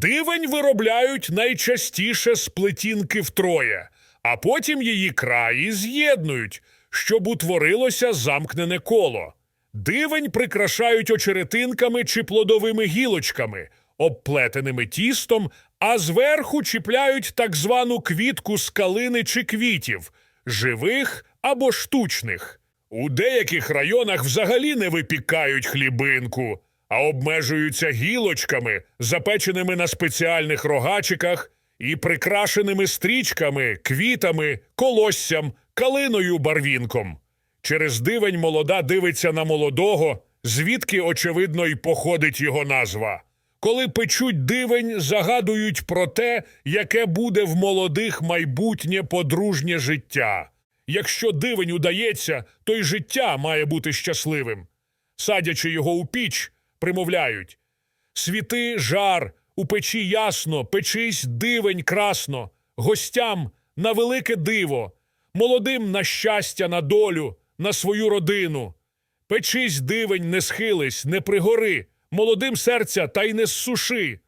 Дивень виробляють найчастіше з плетінки втроє, а потім її краї з'єднують, щоб утворилося замкнене коло. Дивень прикрашають очеретинками чи плодовими гілочками, обплетеними тістом, а зверху чіпляють так звану квітку з калини чи квітів, живих або штучних. У деяких районах взагалі не випікають хлібинку, а обмежуються гілочками, запеченими на спеціальних рогачиках і прикрашеними стрічками, квітами, колоссям, калиною барвінком. Через дивень молода дивиться на молодого, звідки, очевидно, й походить його назва. Коли печуть дивень, загадують про те, яке буде в молодих майбутнє подружнє життя. Якщо дивень удається, то й життя має бути щасливим. Садячи його у піч, примовляють Світи жар, у печі ясно, печись дивень красно, гостям на велике диво, молодим на щастя, на долю, на свою родину. Печись дивень, не схились, не пригори, молодим серця та й не зсуши.